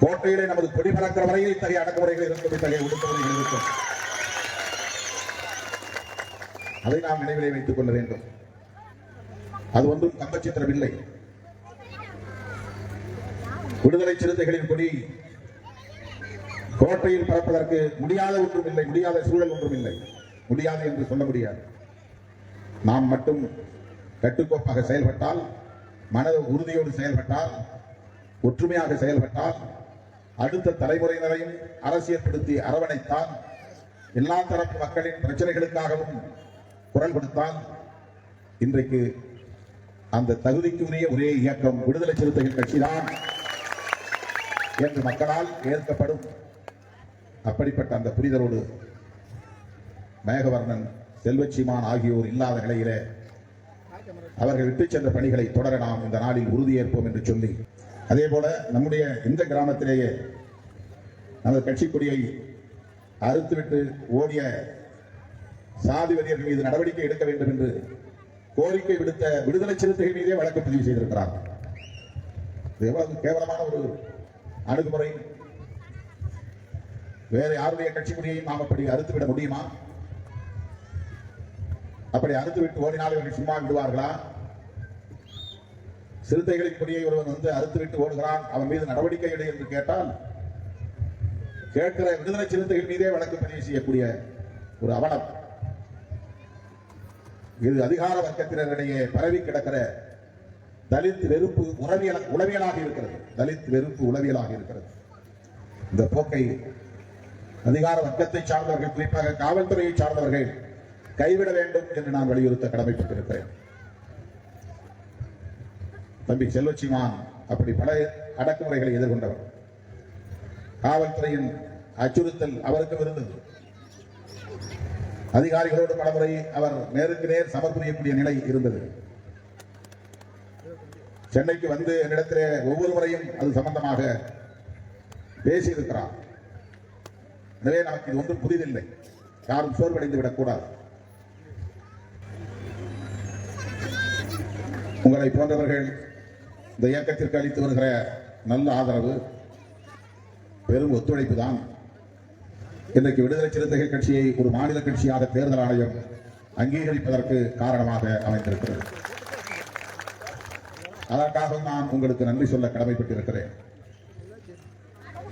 கோட்டையிலே நமது கொடி பறக்கிற வரையில் இத்தகைய அடக்குமுறைகள் இருக்கும் இத்தகைய ஒடுக்குமுறைகள் இருக்கும் அதை நாம் நினைவிலே வைத்துக் கொள்ள வேண்டும். அது ஒன்றும் கம்பச்சித்திரம் இல்லை. விடுதலை சிறுத்தைகளின் கொடி கோட்டையில் பறப்பதற்கு முடியாத ஒன்றும் இல்லை முடியாத சூழல் ஒன்றும் இல்லை. முடியாது என்று சொல்ல முடியாது. நாம் மட்டும் கட்டுக்கோப்பாக செயல்பட்டால் மன உறுதியோடு செயல்பட்டால் ஒற்றுமையாக செயல்பட்டால் அடுத்த தலைமுறையினரையும் அரசியல்படுத்தி அரவணைத்தான் எல்லா தரப்பு மக்களின் பிரச்சனைகளுக்காகவும் குரல் கொடுத்தான். இன்றைக்கு அந்த தகுதிக்கு உரிய ஒரே இயக்கம் விடுதலை சிறுத்தைகள் கட்சிதான் என்று மக்களால் ஏற்கப்படும் அப்படிப்பட்ட அந்த புரிதலோடு மேகவர்ணன் செல்வச்சிமான் ஆகியோர் இல்லாத நிலையிலே அவர்கள் விட்டுச் சென்ற பணிகளை தொடர நாம் இந்த நாளில் உறுதியேற்போம் என்று சொல்லி அதே போல நம்முடைய இந்த கிராமத்திலேயே நமது கட்சி கொடியை அறுத்துவிட்டு ஓடிய சாதி மீது நடவடிக்கை எடுக்க வேண்டும் என்று கோரிக்கை விடுத்த விடுதலை சிறுத்தைகள் மீதே வழக்கு பதிவு செய்திருக்கிறார். இது எவ்வளவு கேவலமான ஒரு அணுகுமுறை. வேற யாருடைய கட்சி கொடியையும் நாம் அப்படி அறுத்துவிட முடியுமா? அப்படி அறுத்து விட்டு ஓடினால் இவர்கள் சும்மா விடுவார்களா? சிறுத்தைகளின் கொடியை ஒருவன் வந்து அறுத்து விட்டு ஓடுகிறான் அவன் மீது நடவடிக்கை எடு என்று கேட்டால் கேட்கிற விடுதலை சிறுத்தைகள் மீதே வழக்கு பதிவு செய்யக்கூடிய ஒரு அவலம். இது அதிகார வர்க்கத்தினரிடையே பரவி கிடக்கிற தலித் வெறுப்பு உறவியல உளவியலாக இருக்கிறது. தலித் வெறுப்பு உளவியலாக இருக்கிறது. இந்த போக்கை அதிகார வர்க்கத்தை சார்ந்தவர்கள் குறிப்பாக காவல்துறையை சார்ந்தவர்கள் கைவிட வேண்டும் என்று நான் வலியுறுத்த கடமைப்பட்டிருக்கிறேன். தம்பி செல்வச்சிமான் அப்படி பல அடக்குமுறைகளை எதிர்கொண்டவர். காவல்துறையின் அச்சுறுத்தல் அவருக்கும் இருந்தது அதிகாரிகளோடு பலமுறை அவர் நேருக்கு நேர் சமர்புரியக்கூடிய நிலை இருந்தது. சென்னைக்கு வந்து என்னிடத்திலே ஒவ்வொரு முறையும் அது சம்பந்தமாக பேசியிருக்கிறார். எனவே நமக்கு இது ஒன்றும் புதிதில்லை. யாரும் சோர்வடைந்து விடக்கூடாது. உங்களை போன்றவர்கள் இந்த இயக்கத்திற்கு அளித்து வருகிற நல்ல ஆதரவு பெரும் ஒத்துழைப்பு தான் இன்றைக்கு விடுதலை சிறுத்தைகள் கட்சியை ஒரு மாநில கட்சியாக தேர்தல் ஆணையம் அங்கீகரிப்பதற்கு காரணமாக அமைந்திருக்கிறது. அதற்காக நான் உங்களுக்கு நன்றி சொல்ல கடமைப்பட்டிருக்கிறேன்.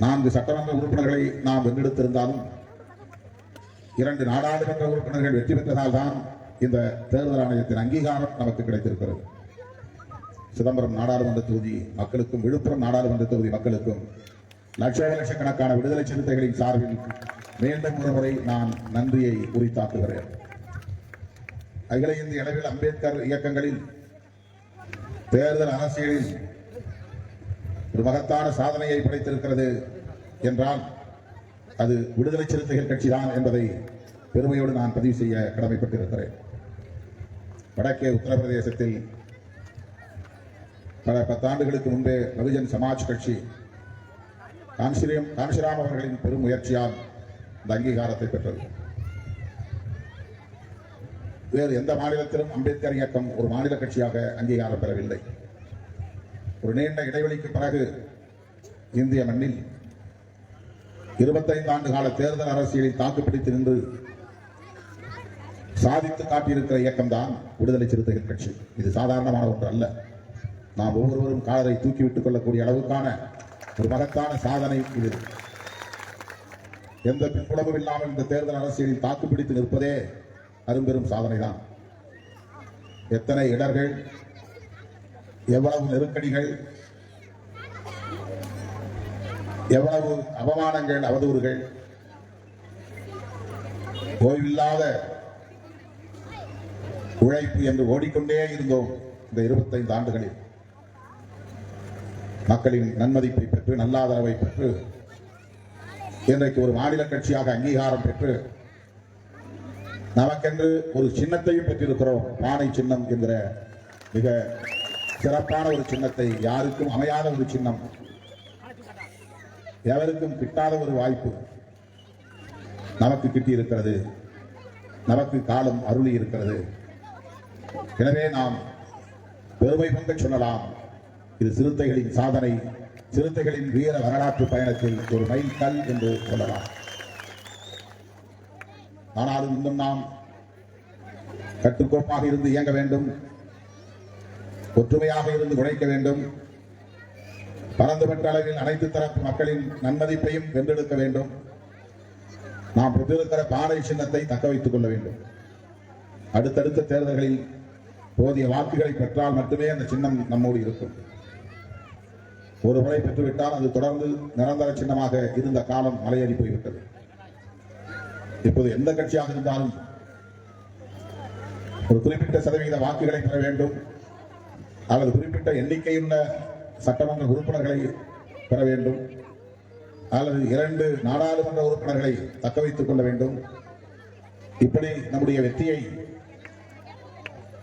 நான்கு சட்டமன்ற உறுப்பினர்களை நாம் வென்றெடுத்திருந்தாலும் இரண்டு நாடாளுமன்ற உறுப்பினர்கள் வெற்றி பெற்றதால் தான் இந்த தேர்தல் ஆணையத்தின் அங்கீகாரம் நமக்கு கிடைத்திருக்கிறது. சிதம்பரம் நாடாளுமன்ற தொகுதி மக்களுக்கும் விழுப்புரம் நாடாளுமன்ற தொகுதி மக்களுக்கும் லட்சோப லட்சக்கணக்கான விடுதலை சிறுத்தைகளின் சார்பில் மீண்டும் ஒரு முறை நான் நன்றியை உரித்தாக்குகிறேன். அகில இந்திய அளவில் அம்பேத்கர் இயக்கங்களில் தேர்தல் அரசியலில் ஒரு மகத்தான சாதனையை படைத்திருக்கிறது என்றால் அது விடுதலை சிறுத்தைகள் கட்சிதான் என்பதை பெருமையோடு நான் பதிவு செய்ய கடமைப்பட்டிருக்கிறேன். வடக்கே உத்தரப்பிரதேசத்தில் பல பத்தாண்டுகளுக்கு முன்பே பகுஜன் சமாஜ் கட்சி கான்சிரியம் கான்சிராம் அவர்களின் பெரும் முயற்சியால் இந்த அங்கீகாரத்தை பெற்றது. வேறு எந்த மாநிலத்திலும் அம்பேத்கர் இயக்கம் ஒரு மாநில கட்சியாக அங்கீகாரம் பெறவில்லை. ஒரு நீண்ட இடைவெளிக்கு பிறகு இந்திய மண்ணில் இருபத்தைந்து ஆண்டு கால தேர்தல் அரசியலில் தாக்குப்பிடித்து நின்று சாதித்து காட்டியிருக்கிற இயக்கம்தான் விடுதலை சிறுத்தைகள் கட்சி. இது சாதாரணமான ஒன்று அல்ல நாம் ஒவ்வொருவரும் காலரை தூக்கிவிட்டுக் கொள்ளக்கூடிய அளவுக்கான ஒரு மகத்தான சாதனை இது. எந்த பின்புலமும் இல்லாமல் இந்த தேர்தல் அரசியலில் தாக்குப்பிடித்து நிற்பதே அரும்பெரும் சாதனை தான் எத்தனை இடர்கள் எவ்வளவு நெருக்கடிகள் எவ்வளவு அவமானங்கள் அவதூறுகள் ஓய்வில்லாத உழைப்பு என்று ஓடிக்கொண்டே இருந்தோம் இந்த இருபத்தைந்து ஆண்டுகளில். மக்களின் நன்மதிப்பை பெற்று நல்லாதரவை பெற்று இன்றைக்கு ஒரு மாநில கட்சியாக அங்கீகாரம் பெற்று நமக்கென்று ஒரு சின்னத்தையும் பெற்றிருக்கிறோம். பானை சின்னம் என்கிற மிக சிறப்பான ஒரு சின்னத்தை யாருக்கும் அமையாத ஒரு சின்னம் எவருக்கும் கிட்டாத ஒரு வாய்ப்பு நமக்கு கிட்டியிருக்கிறது. நமக்கு காலம் அருளி இருக்கிறது எனவே நாம் பெருமை கொண்டு சொல்லலாம். இது சிறுத்தைகளின் சாதனை சிறுத்தைகளின் வீர வரலாற்று பயணத்தில் ஒரு மைல் கல் என்று சொல்லலாம். ஆனாலும் இன்னும் நாம் கட்டுக்கோப்பாக இருந்து இயங்க வேண்டும் ஒற்றுமையாக இருந்து உழைக்க வேண்டும் பரந்துபட்ட அளவில் அனைத்து தரப்பு மக்களின் நன்மதிப்பையும் வென்றெடுக்க வேண்டும். நாம் பெற்றிருக்கிற பாறை சின்னத்தை தக்க வைத்துக் கொள்ள வேண்டும். அடுத்தடுத்த தேர்தல்களில் போதிய வாக்குகளை பெற்றால் மட்டுமே அந்த சின்னம் நம்மோடு இருக்கும். ஒரு முறை பெற்றுவிட்டால் அது தொடர்ந்து நிரந்தர சின்னமாக இருந்த காலம் மலையேறி போய்விட்டது. இப்போது எந்த கட்சியாக இருந்தாலும் ஒரு குறிப்பிட்ட சதவீத வாக்குகளை பெற வேண்டும். அல்லது குறிப்பிட்ட எண்ணிக்கையுள்ள சட்டமன்ற உறுப்பினர்களை பெற வேண்டும். அல்லது இரண்டு நாடாளுமன்ற உறுப்பினர்களை தக்க வைத்துக் கொள்ள வேண்டும். இப்படி நம்முடைய வெற்றியை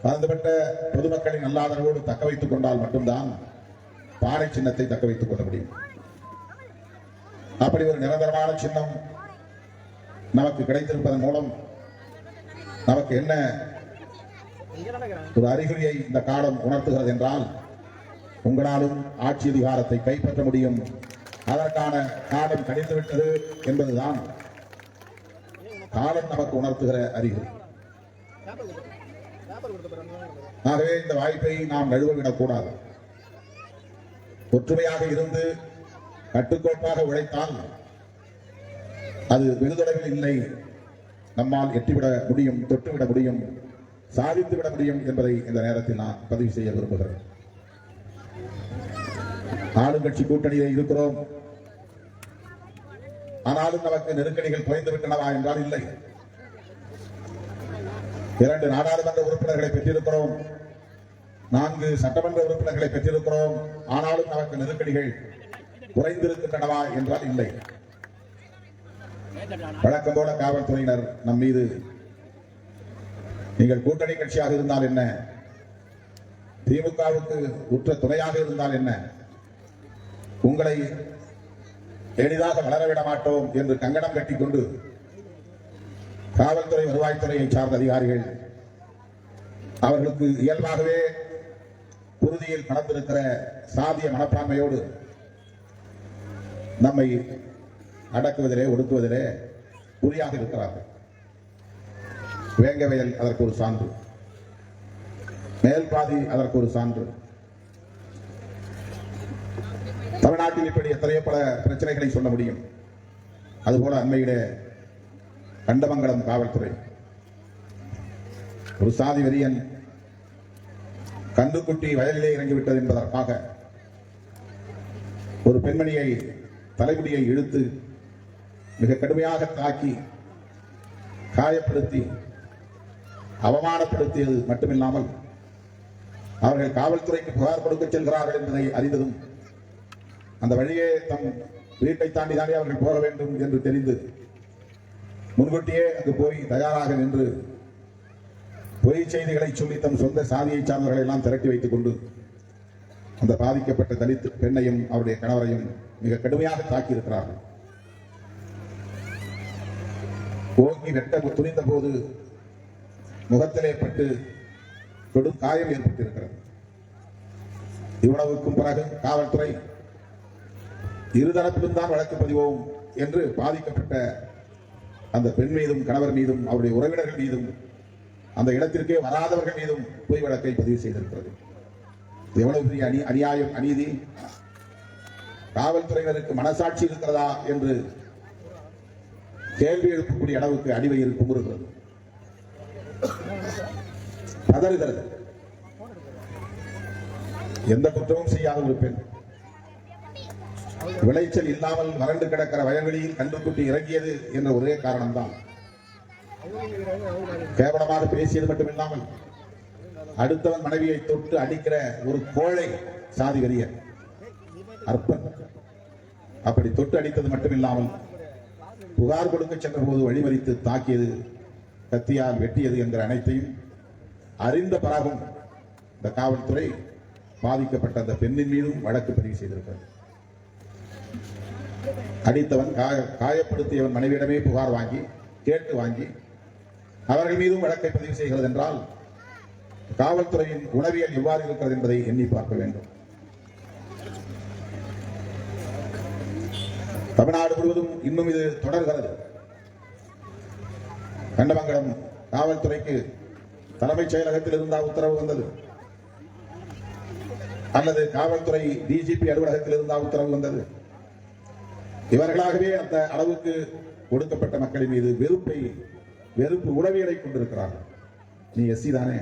பரந்துபட்ட பொதுமக்களின் நல்லாதரவோடு தக்க வைத்துக் கொண்டால் மட்டும்தான் பானை சின்னத்தை தக்க வைத்துக் கொள்ள முடியும். அப்படி ஒரு நிரந்தரமான சின்னம் நமக்கு கிடைத்திருப்பதன் மூலம் நமக்கு என்ன ஒரு அறிகுறியை இந்த காலம் உணர்த்துகிறது என்றால் உங்களாலும் ஆட்சி அதிகாரத்தை கைப்பற்ற முடியும். அதற்கான காலம் கணிந்துவிட்டது என்பதுதான் காலம் நமக்கு உணர்த்துகிற அறிகுறி. ஆகவே இந்த வாய்ப்பை நாம் நழுவவிடக்கூடாது ஒற்றுமையாக இருந்து கட்டுக்கோப்பாக உழைத்தால் அது வெகுதொலைவில் இல்லை. நம்மால் எட்டிவிட முடியும் தொட்டுவிட முடியும் சாதித்து விட முடியும் என்பதை இந்த நேரத்தில் நான் பதிவு செய்ய விரும்புகிறேன். ஆளுங்கட்சி கூட்டணியில் இருக்கிறோம். ஆனாலும் நமக்கு நெருக்கடிகள் குறைந்து விட்டனவா என்றால் இல்லை. இரண்டு நாடாளுமன்ற உறுப்பினர்களை பெற்றிருக்கிறோம். நான்கு சட்டமன்ற உறுப்பினர்களை பெற்றிருக்கிறோம். ஆனாலும் நமக்கு நெருக்கடிகள் குறைந்திருக்கின்றனவா என்றால் இல்லை. வழக்கம் போல காவல்துறையினர் நம் மீது நீங்கள் கூட்டணி கட்சியாக இருந்தால் என்ன? திமுகவுக்கு உற்ற துணையாக இருந்தால் என்ன? உங்களை எளிதாக வளரவிட மாட்டோம் என்று கங்கணம் கட்டிக்கொண்டு காவல்துறை வருவாய்த்துறையை சார்ந்த அதிகாரிகள் அவர்களுக்கு இயல்பாகவே குருதியில் நடந்திருக்கிற சாதிய மனப்பான்மையோடு நம்மை அடக்குவதிலே ஒடுக்குவதிலே குறியாக இருக்கிறார்கள். வேங்கவயல் அதற்கு ஒரு சான்று. மேல்பாதி அதற்கு ஒரு சான்று. தமிழ்நாட்டில் இப்படி எத்தனையோ பல பிரச்சனைகளை சொல்ல முடியும். அதுபோல அண்மையிலே கண்டமங்கலம் காவல்துறை. ஒரு சாதி வெறியன் கன்றுக்குட்டி வயலிலே இறங்கிவிட்டது என்பதற்காக ஒரு பெண்மணியை தலைமுடியை இழுத்து மிக கடுமையாக தாக்கி காயப்படுத்தி அவமானப்படுத்தியது மட்டுமில்லாமல் அவர்கள் காவல்துறைக்கு புகார் கொடுக்க செல்கிறார்கள் என்பதை அறிந்ததும் அந்த வழியே தம் வீட்டை தாண்டி தாண்டி அவர்கள் போக வேண்டும் என்று தெரிந்து முன்கூட்டியே அங்கு போய் தயாராக நின்று பொய் செய்திகளை சொல்லி தம் சொந்த சாதியை சார்ந்தவர்களை எல்லாம் திரட்டி வைத்துக் கொண்டு அந்த பாதிக்கப்பட்ட தலித்து பெண்ணையும் அவருடைய கணவரையும் மிக கடுமையாக தாக்கியிருக்கிறார்கள். ஓங்கி வெட்ட துணிந்த போது முகத்திலே பட்டு கொடும் காயம் ஏற்பட்டிருக்கிறது. இவ்வளவுக்கும் பிறகு காவல்துறை இருதரப்பிலும் தான் வழக்கு பதிவோம் என்று பாதிக்கப்பட்ட அந்த பெண் மீதும் கணவர் மீதும் அவருடைய உறவினர்கள் மீதும் அந்த இடத்திற்கே வராதவர்கள் மீதும் பொய் வழக்கை பதிவு செய்திருக்கிறது. எவ்வளவு பெரிய அநீ அநியாயம் அநீதி? காவல்துறையினருக்கு மனசாட்சி இருக்கிறதா என்று கேள்வி எழுப்பக்கூடிய அளவுக்கு அடிவையில் குமுறுகிறது. பதறுகிறது. எந்த குற்றமும் செய்யாத ஒரு பெண். விளைச்சல் இல்லாமல் வறண்டு கிடக்கிற வயல்வெளியில் கன்றுக்குட்டி இறங்கியது என்ற ஒரே காரணம்தான். கேவலமாக பேசியது மட்டுமில்லாமல் அடுத்தவன் மனைவியை தொட்டு அடிக்கிற ஒரு கோழை சாதி வெறிய அற்பன். அப்படி தொட்டு அடித்தது மட்டுமில்லாமல் புகார் கொடுக்க சென்ற போது வழிமறித்து தாக்கியது கத்தியால் வெட்டியது என்கிற அனைத்தையும் அறிந்த பிறகும் இந்த காவல்துறை பாதிக்கப்பட்ட அந்த பெண்ணின் மீதும் வழக்கு பதிவு செய்திருக்கிறது. அடித்தவன் காய காயப்படுத்தியவன் மனைவியிடமே புகார் வாங்கி கேட்டு வாங்கி அவர்கள் மீதும் வழக்கை பதிவு செய்கிறது என்றால் காவல்துறையின் உணவியல் எவ்வாறு இருக்கிறது என்பதை எண்ணி பார்க்க வேண்டும். தமிழ்நாடு முழுவதும் இன்னும் இது தொடர்கிறது. கண்டமங்கலம் காவல்துறைக்கு தலைமைச் செயலகத்தில் இருந்தா உத்தரவு வந்தது. அல்லது காவல்துறை டிஜிபி அலுவலகத்தில் இருந்தா உத்தரவு வந்தது. இவர்களாகவே அந்த அளவுக்கு ஒடுக்கப்பட்ட மக்களின் மீது வெறுப்பை வெறுப்பு உளவியலை கொண்டிருக்கிறார்கள் நீ எஸ்சி தானே?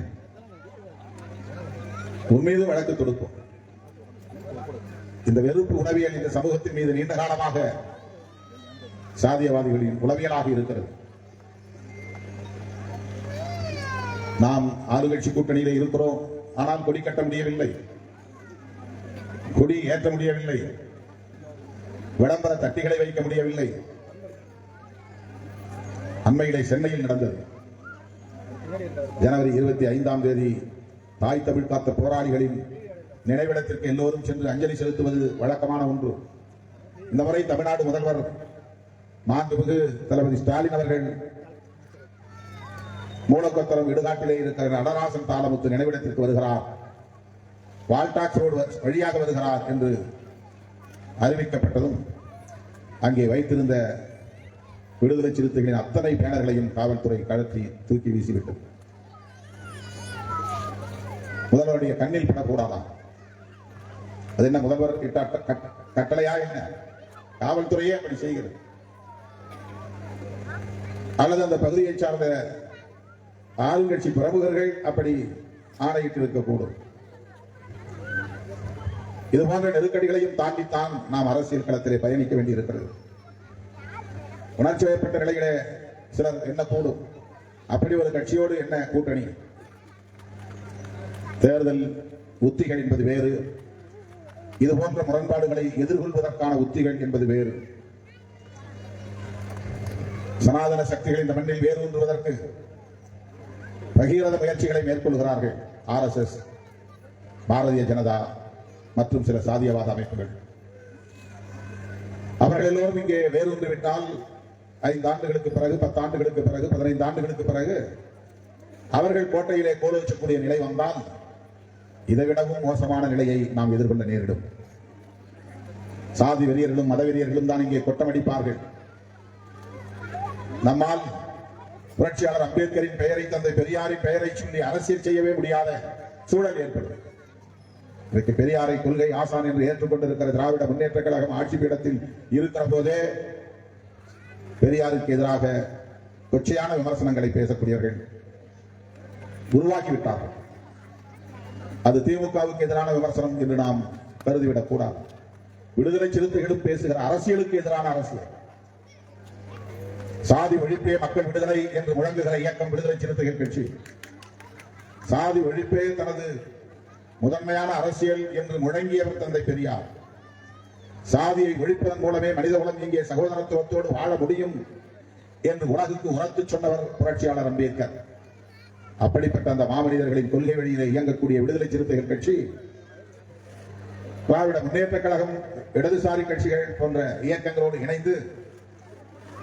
உன் மீது வழக்கு தொடுப்போம். இந்த வெறுப்பு உளவியல் இந்த சமூகத்தின் மீது நீண்ட காலமாக சாதியவாதிகளின் உளவியலாக இருக்கிறது. நாம் ஆளுங்கட்சி கூட்டணியில் இருக்கிறோம். ஆனால் கொடி கட்ட முடியவில்லை. கொடி ஏற்ற முடியவில்லை. விளம்பர தட்டிகளை வைக்க முடியவில்லை. அண்மையிலே சென்னையில் நடந்தது. ஜனவரி இருபத்தி ஐந்தாம் தேதி தாய் தமிழ் காத்த போராளிகளின் நினைவிடத்திற்கு எல்லோரும் சென்று அஞ்சலி செலுத்துவது வழக்கமான ஒன்று. இந்த முறை தமிழ்நாடு முதல்வர் மாண்புமிகு தளபதி ஸ்டாலின் அவர்கள் மூலக்கொத்தரம் இடுகாட்டிலே இருக்கிற நடராசன் தாளமுத்து நினைவிடத்திற்கு வருகிறார். வால்டாக்ஸ் ரோடு வழியாக வருகிறார் என்று அறிவிக்கப்பட்டதும் அங்கே வைத்திருந்த விடுதலை சிறுத்தைகளின் அத்தனை பேனர்களையும் காவல்துறை கழற்றி தூக்கி வீசிவிட்டது. முதல்வருடைய கண்ணில் படக்கூடாதா? அது என்ன முதல்வர் இட்ட கட்- கட்டளையா என்ன? காவல்துறையே அப்படி செய்கிறது. அல்லது அந்த பகுதியை சார்ந்த ஆளுங்கட்சி பிரமுகர்கள் அப்படி ஆணையிட்டு இருக்கக்கூடும் இது போன்ற நெருக்கடிகளையும் தாண்டித்தான் நாம் அரசியல் களத்திலே பயணிக்க வேண்டியிருக்கிறது. உணர்ச்சி வயப்பட்ட நிலையிலே சிலர் என்ன கூடும்? அப்படி ஒரு கட்சியோடு என்ன கூட்டணி? தேர்தல் உத்திகள் என்பது வேறு. இது போன்ற முரண்பாடுகளை எதிர்கொள்வதற்கான உத்திகள் என்பது வேறு. சனாதன சக்திகள் இந்த மண்ணில் வேரூன்றுவதற்கு பகீரத முயற்சிகளை மேற்கொள்கிறார்கள் ஆர்எஸ்எஸ் பாரதிய ஜனதா மற்றும் சில சாதியவாத அமைப்புகள். அவர்கள் எல்லோரும் இங்கே வேறு விட்டால் ஐந்து ஆண்டுகளுக்கு பிறகு பத்து ஆண்டுகளுக்கு பிறகு பதினைந்து ஆண்டுகளுக்கு பிறகு அவர்கள் கோட்டையிலே கோலோச்சக்கூடிய நிலை வந்தால் இதைவிடவும் மோசமான நிலையை நாம் எதிர்கொள்ள நேரிடும். சாதி வெறியர்களும் மத வெறியர்களும் தான் இங்கே கொட்டமடிப்பார்கள் நம்மால் புரட்சியாளர் அம்பேத்கரின் பெயரை தந்தை பெரியாரின் பெயரை சொல்லி அரசியல் செய்யவே முடியாத சூழல் ஏற்படும் இன்றைக்கு பெரியாரை கொள்கை ஆசான் என்று ஏற்றுக்கொண்டிருக்கிற திராவிட முன்னேற்ற கழகம் ஆட்சி பீடத்தில் இருக்கிற போதே பெரியாருக்கு எதிராக கொச்சையான விமர்சனங்களை பேசக்கூடியவர்கள் உருவாக்கிவிட்டார்கள். அது திமுகவுக்கு எதிரான விமர்சனம் என்று நாம் கருதிவிடக் கூடாது. விடுதலை சிறுத்தைகளும் பேசுகிற அரசியலுக்கு எதிரான அரசியல். சாதி ஒழிப்பே மக்கள் விடுதலை என்று முழங்குகிற இயக்கம் விடுதலை சிறுத்தைகள் கட்சி. சாதி ஒழிப்பே தனது முதன்மையான அரசியல் என்று முழங்கியவர் தந்தை பெரியார். சாதியை ஒழிப்பதன் மூலமே மனித குலம் இங்கே சகோதரத்துவத்தோடு வாழ முடியும் என்று உலகுக்கு உணர்த்து சொன்னவர் புரட்சியாளர் அம்பேத்கர். அப்படிப்பட்ட அந்த மாமனிதர்களின் கொள்கை வழியிலே இயங்கக்கூடிய விடுதலை சிறுத்தைகள் கட்சி திராவிட முன்னேற்ற கழகம் இடதுசாரி கட்சிகள் போன்ற இயக்கங்களோடு இணைந்து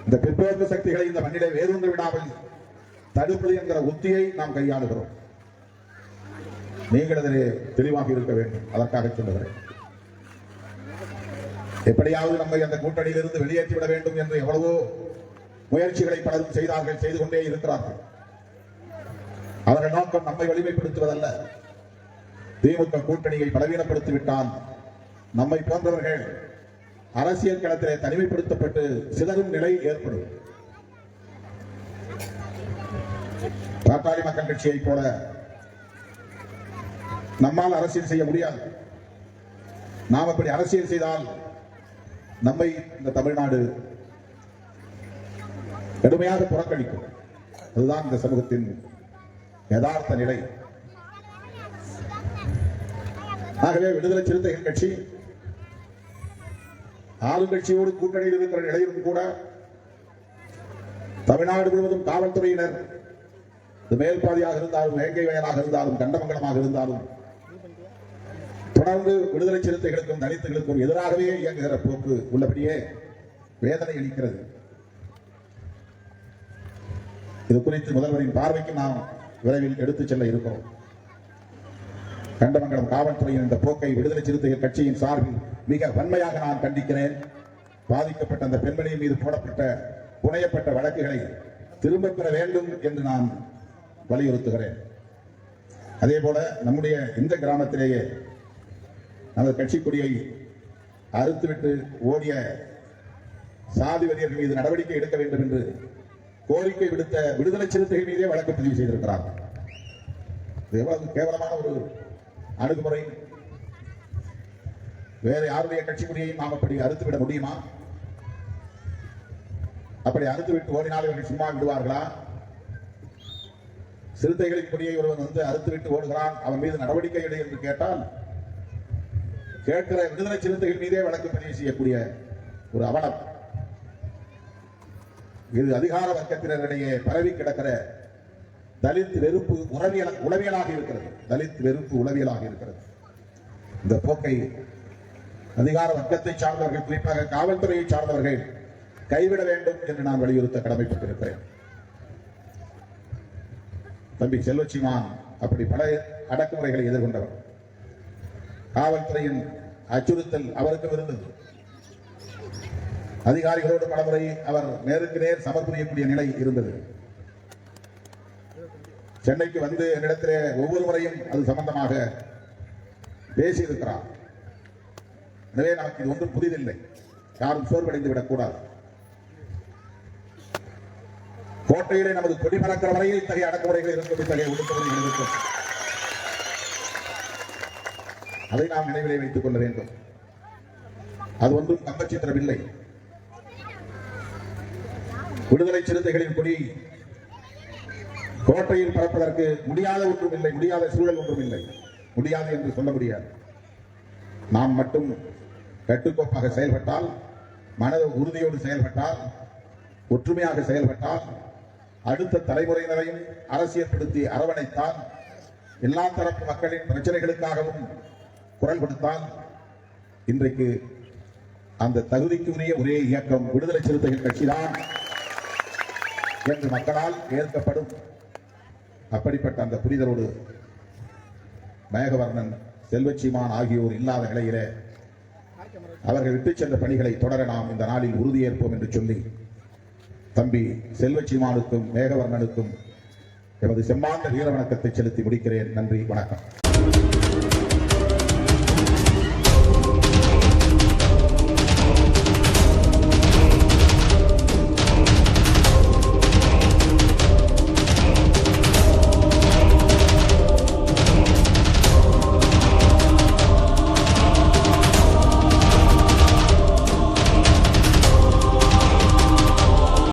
இந்த பிற்போக்கு சக்திகளை இந்த மண்ணிலே வேரூன்று விடாமல் தடுப்பது என்கிற உத்தியை நாம் கையாளுகிறோம். நீங்கள் அதிலே தெளிவாக இருக்க வேண்டும். அதற்காக சொல்லுகிறேன். எப்படியாவது நம்மை அந்த கூட்டணியிலிருந்து வெளியேற்றிவிட வேண்டும் என்று எவ்வளவோ முயற்சிகளை பலரும் செய்தார்கள் செய்து கொண்டே இருக்கிறார்கள். அவர்கள் நோக்கம் நம்மை வலிமைப்படுத்துவதல்ல. திமுக கூட்டணியை பலவீனப்படுத்திவிட்டால் நம்மை போன்றவர்கள் அரசியல் களத்திலே தனிமைப்படுத்தப்பட்டு சிதறும் நிலை ஏற்படும். பாட்டாளி மக்கள் கட்சியை போல நம்மால் அரசியல் செய்ய முடியாது. நாம் அப்படி அரசியல் செய்தால் நம்மை இந்த தமிழ்நாடு கடுமையாக புறக்கணிக்கும். அதுதான் இந்த சமூகத்தின் யதார்த்த நிலை. ஆகவே விடுதலை சிறுத்தைகள் கட்சி ஆளுங்கட்சியோடு கூட்டணியில் இருக்கிற நிலையிலும் கூட தமிழ்நாடு முழுவதும் காவல்துறையினர் மேல்பாதியாக இருந்தாலும் வேங்கை வயலாக இருந்தாலும் கண்டமங்கலமாக இருந்தாலும் தொடர்ந்து விடுதலை சிறுத்தைகளுக்கும் தலித்துகளுக்கும் எதிராகவே இயங்குகிற போக்கு உள்ளபடியே வேதனை அளிக்கிறது. இது குறித்து முதல்வரின் பார்வைக்கு நாம் விரைவில் எடுத்துச் செல்ல இருக்கிறோம். கண்டமங்கலம் காவல்துறையின் இந்த போக்கை விடுதலை சிறுத்தைகள் கட்சியின் சார்பில் மிக வன்மையாக நான் கண்டிக்கிறேன். பாதிக்கப்பட்ட அந்த பெண்மணியின் மீது போடப்பட்ட புனையப்பட்ட வழக்குகளை திரும்பப் பெற வேண்டும் என்று நான் வலியுறுத்துகிறேன். அதே போல நம்முடைய இந்த கிராமத்திலேயே நமது கட்சி கொடியை அறுத்துவிட்டு ஓடிய சாதி வரியர்கள் மீது நடவடிக்கை எடுக்க வேண்டும் என்று கோரிக்கை விடுத்த விடுதலை சிறுத்தைகள் மீதே வழக்கு பதிவு செய்திருக்கிறார். எவ்வளவு கேவலமான ஒரு அணுகுமுறை. வேற யாருடைய கட்சி கொடியையும் நாம் அப்படி அறுத்துவிட முடியுமா? அப்படி அறுத்துவிட்டு ஓடினால் இவர்கள் சும்மா விடுவார்களா? சிறுத்தைகளின் கொடியை ஒருவன் வந்து அறுத்துவிட்டு ஓடுகிறான் அவன் மீது நடவடிக்கை எடு என்று கேட்டால் கேட்கிற விடுதலை சிறுத்தைகள் மீதே வழக்கு பதிவு செய்யக்கூடிய ஒரு அவலம். இது அதிகார வர்க்கத்தினரிடையே பரவி கிடக்கிற தலித் வெறுப்பு உறவியல உளவியலாக இருக்கிறது. தலித் வெறுப்பு உளவியலாக இருக்கிறது. இந்த போக்கை அதிகார வர்க்கத்தை சார்ந்தவர்கள் குறிப்பாக காவல்துறையை சார்ந்தவர்கள் கைவிட வேண்டும் என்று நான் வலியுறுத்த கடமைப்பட்டிருக்கிறேன். தம்பி செல்வச்சிமான் அப்படி பல அடக்குமுறைகளை எதிர்கொண்டவர். காவல்துறையின் அச்சுறுத்தல் அவருக்கு இருந்தது அதிகாரிகளோடு பலமுறை அவர் நேருக்கு நேர் சமர்புரியக்கூடிய நிலை இருந்தது. சென்னைக்கு வந்து என்னிடத்திலே ஒவ்வொரு முறையும் அது சம்பந்தமாக பேசியிருக்கிறார். எனவே நமக்கு இது ஒன்றும் புதிதில்லை. யாரும் சோர்வடைந்து விடக்கூடாது. கோட்டையிலே நமது கொடி பறக்கிற வரையில் இத்தகைய அடக்குமுறைகள் இருக்கும் இத்தகைய ஒடுக்குமுறைகள் இருக்கும் அதை நாம் நினைவிலே வைத்துக் கொள்ள வேண்டும். அது ஒன்றும் கம்பச்சித்திரம் இல்லை விடுதலை சிறுத்தைகளின் கொடி கோட்டையில் பறப்பதற்கு முடியாத ஒன்றும் இல்லை முடியாத சூழல் ஒன்றும் இல்லை. முடியாது என்று சொல்ல முடியாது. நாம் மட்டும் கட்டுக்கோப்பாக செயல்பட்டால் மனத உறுதியோடு செயல்பட்டால் ஒற்றுமையாக செயல்பட்டால் அடுத்த தலைமுறையினரையும் அரசியல்படுத்தி அரவணைத்தால் எல்லா தரப்பு மக்களின் பிரச்சனைகளுக்காகவும் குரல் கொடுத்தால் இன்றைக்கு அந்த தகுதிக்கு உரிய ஒரே இயக்கம் விடுதலை சிறுத்தைகள் கட்சிதான் என்று மக்களால் ஏற்கப்படும் அப்படிப்பட்ட அந்த புரிதலோடு மேகவர்ணன் செல்வச்சிமான் ஆகியோர் இல்லாத நிலையிலே அவர்கள் விட்டுச் சென்ற பணிகளை தொடர நாம் இந்த நாளில் உறுதியேற்போம் என்று சொல்லி தம்பி செல்வச்சிமானுக்கும் மேகவர்ணனுக்கும் எமது செம்மாந்த வீர வணக்கத்தை செலுத்தி முடிக்கிறேன். நன்றி வணக்கம்.